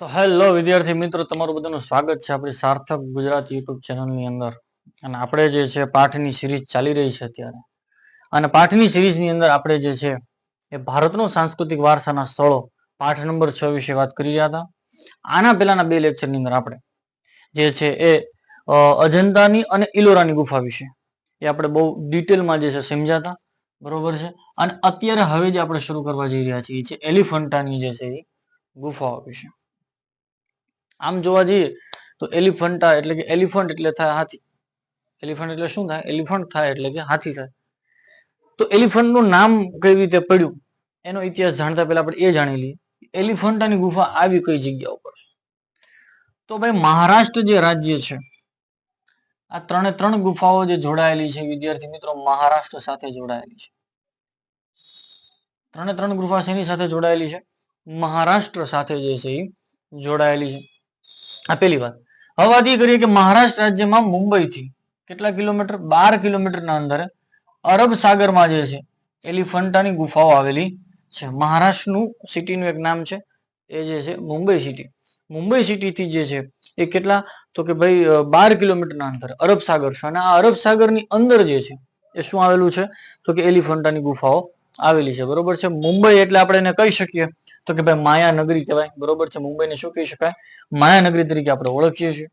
તો હેલો વિદ્યાર્થી મિત્રો, તમારું બધાનું સ્વાગત છે આપણી સાર્થક ગુજરાત યુટ્યુબ ચેનલની અંદર. અને આપણે જે છે પાઠની સિરીઝ ચાલી રહી છે અત્યારે. અને પાઠની સિરીઝની અંદર આપણે જે છે એ ભારતનો સાંસ્કૃતિક વારસાના સ્થળો પાઠ નંબર છ વિશે વાત કરી રહ્યા હતા. આના પહેલાના બે લેક્ચરની અંદર આપણે જે છે એ અજંતાની અને ઇલોરાની ગુફા વિશે એ આપણે બહુ ડિટેલમાં જે છે સમજાતા. બરોબર છે? અને અત્યારે હવે જે આપણે શરૂ કરવા જઈ રહ્યા છીએ એ છે એલિફન્ટાની જે છે એ ગુફાઓ વિશે. આમ જોવા જઈએ તો એલિફન્ટા એટલે કે એલિફન્ટ એટલે થાય હાથી. એલિફન્ટ એટલે શું થાય? એલિફન્ટ થાય એટલે કે હાથી થાય. તો એલિફન્ટનું નામ કઈ રીતે પડ્યું? એનો ઇતિહાસ જાણતા પહેલા આપણે એ જાણી લઈએ. એલિફન્ટાની ગુફા આવી કઈ જગ્યા ઉપર? તો ભાઈ મહારાષ્ટ્ર જે રાજ્ય છે, આ ત્રણે ત્રણ ગુફાઓ જે જોડાયેલી છે, વિદ્યાર્થી મિત્રો, મહારાષ્ટ્ર સાથે જોડાયેલી છે. ત્રણે ત્રણ ગુફા શેની સાથે જોડાયેલી છે? મહારાષ્ટ્ર સાથે જે છે એ જોડાયેલી છે. આ પેલી વાત. હવે વાત એ કરીએ કે મહારાષ્ટ્ર રાજ્યમાં મુંબઈથી કેટલા કિલોમીટર? બાર કિલોમીટરના અંતરે અરબ સાગરમાં જે છે, એલિફન્ટાની ગુફાઓ આવેલી છે. મહારાષ્ટ્રનું સિટીનું એક નામ છે, એ જે છે, મુંબઈ સિટી. મુંબઈ સિટીથી જે છે, એ કેટલા? તો કે ભાઈ બાર કિલોમીટરના અંતરે અરબ સાગર છે. અને આ અરબ સાગરની અંદર જે છે, એ શું આવેલું છે? તો કે એલિફન્ટાની ગુફાઓ આવેલી છે. બરોબર છે? મુંબઈ એટલે આપણે એને કહી શકીએ. તો કે ભાઈ માયા નગરી કહેવાય. બરોબર છે? મુંબઈને શું કહી શકાય? માયાનગરી તરીકે આપણે ઓળખીએ છીએ.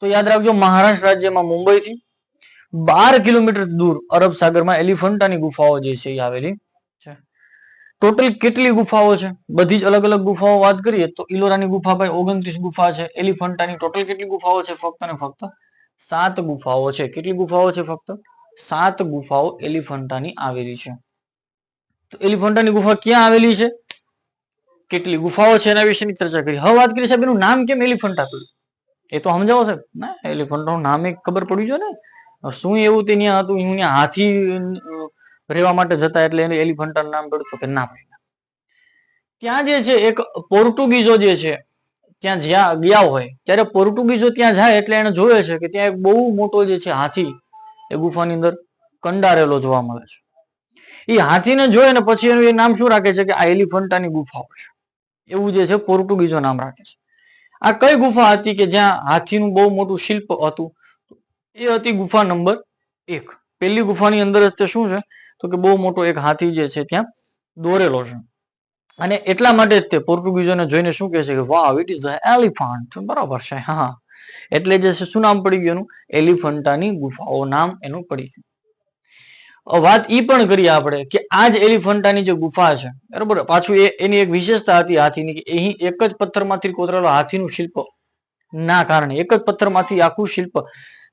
તો યાદ રાખજો, મહારાષ્ટ્ર રાજ્યમાં મુંબઈથી બાર કિલોમીટર દૂર અરબ સાગરમાં એલિફન્ટાની ગુફાઓ જે છે એ આવેલી છે. ટોટલ કેટલી ગુફાઓ છે? બધી જ અલગ અલગ ગુફાઓ વાત કરીએ તો ઇલોરાની ગુફા ભાઈ ઓગણત્રીસ ગુફા છે. એલિફન્ટાની ટોટલ કેટલી ગુફાઓ છે? ફક્ત ને ફક્ત સાત ગુફાઓ છે. કેટલી ગુફાઓ છે? ફક્ત સાત ગુફાઓ એલિફન્ટાની આવેલી છે. તો એલિફન્ટાની ગુફા ક્યાં આવેલી છે? કેટલી ગુફાઓ છે એના વિશેની ચર્ચા કરી. હવે વાત કરી સાહેબ, એનું નામ કેમ એલિફન્ટા પડ્યું? એ તો સમજાવો સાહેબ. ના, એલિફન્ટાનું નામ એક ખબર પડ્યું છે ને? શું એવું તે ત્યાં હતું? હું ત્યાં હાથી રહેવા માટે જતા એટલે એને એલિફન્ટાનું નામ પડ્યું કે ના ત્યાં જે છે, એક પોર્ટુગીઝો જે છે, ત્યાં જ્યાં ગયા હોય, ત્યારે પોર્ટુગીઝો ત્યાં જાય એટલે એને જોયે છે કે ત્યાં એક બહુ મોટો જે છે, હાથી એ ગુફાની અંદર કંડારેલો જોવા મળે છે. એ હાથીને જોયે ને પછી એનું એ નામ શું રાખે છે કે આ એલિફન્ટાની ગુફાઓ છે. એવું જે છે પોર્ટુગીઝો નામ રાખે છે. આ કઈ ગુફા હતી કે જ્યાં હાથીનું બહુ મોટું શિલ્પ હતું? એ હતી ગુફા નંબર એક. પેલી ગુફાની અંદર જ તે શું છે? તો કે બહુ મોટો એક હાથી જે છે ત્યાં દોરેલો છે. અને એટલા માટે જ તે પોર્ટુગીઝોને જોઈને શું કહે છે કે, વાવ ઇટ ઇઝ એલિફન્ટ બરાબર છે. હા એટલે જે છે શું નામ પડી ગયું એલિફન્ટાની ગુફાઓ નામ એનું પડી ગયું. વાત એ પણ કરીએ આપણે કે આ જ એલિફન્ટાની જે ગુફા છે, બરોબર? પાછું એની એક વિશેષતા હતી હાથીની કે અહીં એક જ પથ્થરમાંથી કોતરેલો હાથીનું શિલ્પ ના કારણે, એક જ પથ્થરમાંથી આખું શિલ્પ.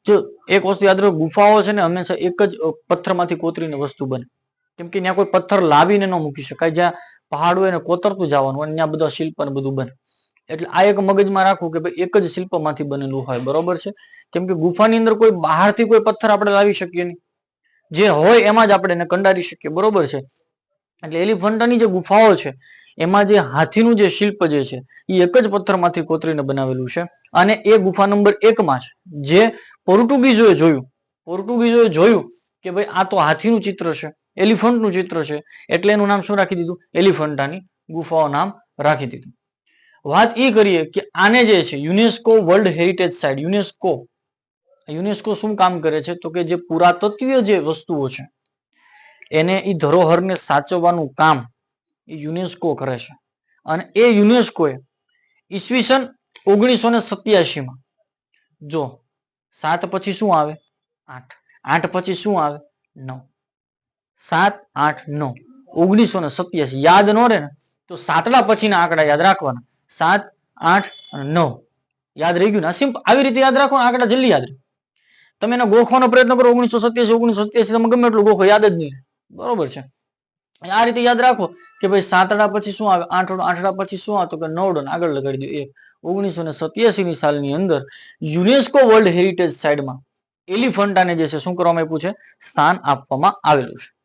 જો એક વસ્તુ યાદ રાખો ગુફાઓ છે ને હંમેશા એક જ પથ્થરમાંથી કોતરીને વસ્તુ બને. કેમ કે ત્યાં કોઈ પથ્થર લાવીને ન મૂકી શકાય, જ્યાં પહાડ હોય ને કોતરતું જવાનું અને ત્યાં બધા શિલ્પ અને બધું બને. એટલે આ એક મગજમાં રાખવું કે ભાઈ એક જ શિલ્પમાંથી બનેલું હોય, બરોબર છે? કેમ કે ગુફાની અંદર કોઈ બહારથી કોઈ પથ્થર આપણે લાવી શકીએ નહીં. જે હોય એમાં જ આપણે એને કંડારી શકીએ, બરોબર છે? એટલે એલિફન્ટાની જે ગુફાઓ છે, એમાં જે હાથીનું જે શિલ્પ જે છે, એ એક જ પથ્થરમાંથી કોતરીને બનાવેલું છે. અને એ ગુફા નંબર એકમાં છે, જે પોર્ટુગીઝોએ જોયું. પોર્ટુગીઝોએ જોયું કે ભાઈ આ તો હાથીનું ચિત્ર છે, એલિફન્ટનું ચિત્ર છે, એટલે એનું નામ શું રાખી દીધું? એલિફન્ટાની ગુફાઓ નામ રાખી દીધું. વાત એ કરીએ કે આને જે છે, UNESCO world heritage site, UNESCO UNESCO શું કામ કરે છે? તો કે જે પુરાતત્વીય જે વસ્તુઓ છે, એને એ ધરોહરને સાચવવાનું કામ એ યુનેસ્કો કરે છે. અને એ યુનેસ્કોએ ઈસવીસન ઓગણીસો ને સત્યાસીમાં, જો સાત પછી શું આવે? આઠ. આઠ પછી શું આવે? નવ. સાત, આઠ, નવ. ઓગણીસો ને સત્યાસી. યાદ ન રહે ને તો સાતડા પછીના આંકડા યાદ રાખવાના. સાત, આઠ નવ. યાદ રહી ગયું ને? સિમ્પલ આવી રીતે યાદ રાખો આંકડા જલ્દી યાદ રહે. તમે એને ગોખવાનો પ્રયત્ન કરો, ઓગણીસો સત્યાસી ઓગણીસો સત્યાસી, તમે ગમે એટલું ગોખો યાદ જ નહીં. બરોબર છે. આ રીતે યાદ રાખો કે ભાઈ સાતડા પછી શું આવે? આઠડો આઠડા પછી શું આવે? તો કે નવડો ને આગળ લગાડી દો. એક, ઓગણીસો ને સત્યાસી ની સાલની અંદર યુનેસ્કો વર્લ્ડ હેરિટેજ સાઇડમાં એલિફન્ટાને જે છે, શું કરવામાં આપ્યું છે? સ્થાન આપવામાં આવેલું છે.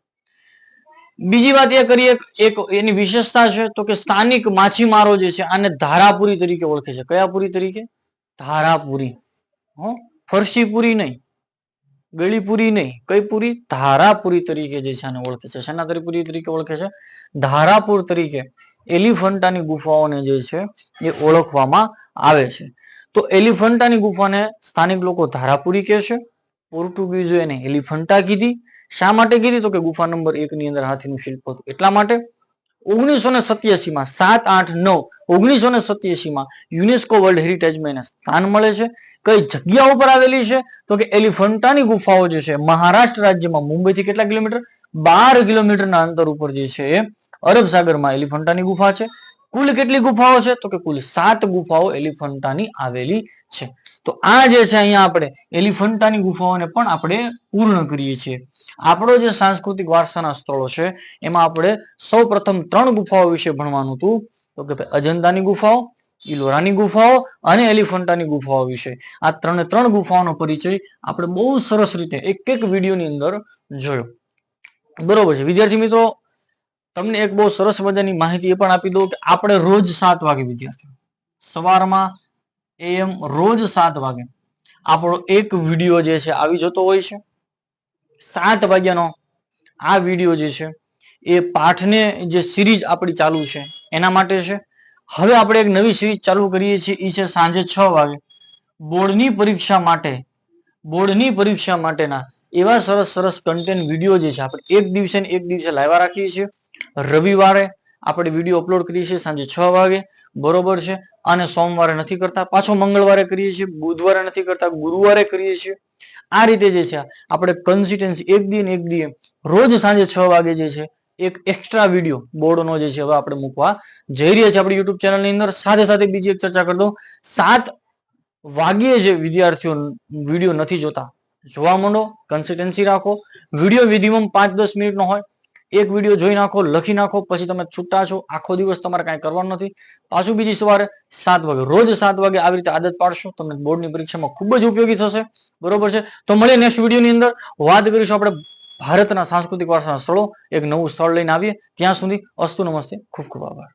બીજી વાત એ કરીએ, એક એની વિશેષતા છે, તો કે સ્થાનિક માછીમારો જે છે, આને ધારાપુરી તરીકે ઓળખે છે. કયા પુરી તરીકે? ધારાપુરી. હો? ફરસીપુરી નહીં. ગળીપુરી નહીં કઈ પુરી ધારાપુરી તરીકે જે છે આને ઓળખે છે. શેના તરીપુરી તરીકે ઓળખે છે? ધારાપુર તરીકે એલિફન્ટાની ગુફાઓને જે છે એ ઓળખવામાં આવે છે. તો એલિફન્ટાની ગુફાને સ્થાનિક લોકો ધારાપુરી કહે છે પોર્ટુગીઝો એને એલિફન્ટા કીધી. શા માટે કીધી? તો કે ગુફા નંબર એક ની અંદર હાથીનું શિલ્પ હતું. એટલા માટે? ઓગણીસો ને સત્યાસી માં સાત આઠ નવ ઓગણીસો ને સત્યાસીમાં યુનેસ્કો વર્લ્ડ હેરિટેજમાં એને સ્થાન મળે છે. કઈ જગ્યા ઉપર આવેલી છે? તો કે એલિફન્ટાની ગુફાઓ જે છે, મહારાષ્ટ્ર રાજ્યમાં મુંબઈથી કેટલા કિલોમીટર? બાર કિલોમીટરના અંતર ઉપર જે છે એ અરબ સાગરમાં એલિફન્ટાની ગુફા છે. કુલ કેટલી ગુફાઓ છે? તો કે કુલ સાત ગુફાઓ એલિફન્ટાની આવેલી છે. તો આ જે છે અહીંયા આપણે એલિફન્ટાની ગુફાઓને પણ આપણે પૂર્ણ કરીએ છીએ. આપણો જે સાંસ્કૃતિક વારસાના સ્થળો છે, એમાં આપણે સૌ પ્રથમ ત્રણ ગુફાઓ વિશે ભણવાનું હતું. તો કે ભાઈ, અજંતાની ગુફાઓ ઇલોરાની ગુફાઓ અને એલિફન્ટાની ગુફાઓ વિશે. આ ત્રણે ત્રણ ગુફાઓનો પરિચય આપણે બહુ સરસ રીતે એક એક વિડીયોની અંદર જોયો. બરોબર છે. વિદ્યાર્થી મિત્રો, તમને એક બહુ સરસ મજાની માહિતી એ પણ આપી દઉં કે આપણે રોજ સાત વાગે વિદ્યાર્થીઓ સવારમાં એમ રોજ સાત વાગે આપણો એક વીડિયો જે છે આવી જતો હોય છે. સાત વાગ્યાનો આ વીડિયો જે છે એ પાઠને જે સિરીઝ આપણી ચાલુ છે એના માટે છે. હવે આપણે એક નવી સિરીઝ ચાલુ કરીએ છીએ. એ છે સાંજે છ વાગે. બોર્ડની પરીક્ષા માટે, બોર્ડની પરીક્ષા માટેના એવા સરસ સરસ કન્ટેન્ટ વીડિયો જે છે, આપણે એક દિવસે એક દિવસે લાવ્યા રાખીએ છીએ. રવિવારે આપણે વીડિયો અપલોડ કરીએ છીએ સાંજે છ વાગે. બરોબર છે. અને સોમવારે નથી કરતા. પાછો મંગળવારે કરીએ છીએ. બુધવારે નથી કરતા. ગુરુવારે કરીએ છીએ. આ રીતે જે છે, આપણે કન્સિસ્ટન્સી એક દિન એક દિન રોજ સાંજે છ વાગે જે છે એક એક્સ્ટ્રા વીડિયો બોર્ડનો જે છે હવે આપણે મૂકવા જઈ રહ્યા છીએ આપણી યુટ્યુબ ચેનલની અંદર. સાથે સાથે બીજી એક ચર્ચા કરી દઉં. સાત વાગ્યે જે વિદ્યાર્થીઓ વીડિયો નથી જોતા, જોવા માંડો કન્સિસ્ટન્સી રાખો. વીડિયો મિનિમમ પાંચ દસ મિનિટનો હોય. એક વીડિયો જોઈ નાખો, લખી નાખો, પછી તમે છૂટા છો. આખો દિવસ તમારે કાંઈ કરવાનું નથી. પાછું બીજી સવારે સાત વાગે, રોજ સાત વાગે આવી રીતે આદત પાડશો, તમને બોર્ડની પરીક્ષામાં ખૂબ જ ઉપયોગી થશે. બરોબર છે? તો મળીએ નેક્સ્ટ વિડીયોની અંદર. વાત કરીશું આપણે ભારતના સાંસ્કૃતિક વારસાના સ્થળો એક નવું સ્થળ લઈને આવીએ. ત્યાં સુધી અસ્તુ નમસ્તે. ખૂબ ખૂબ આભાર.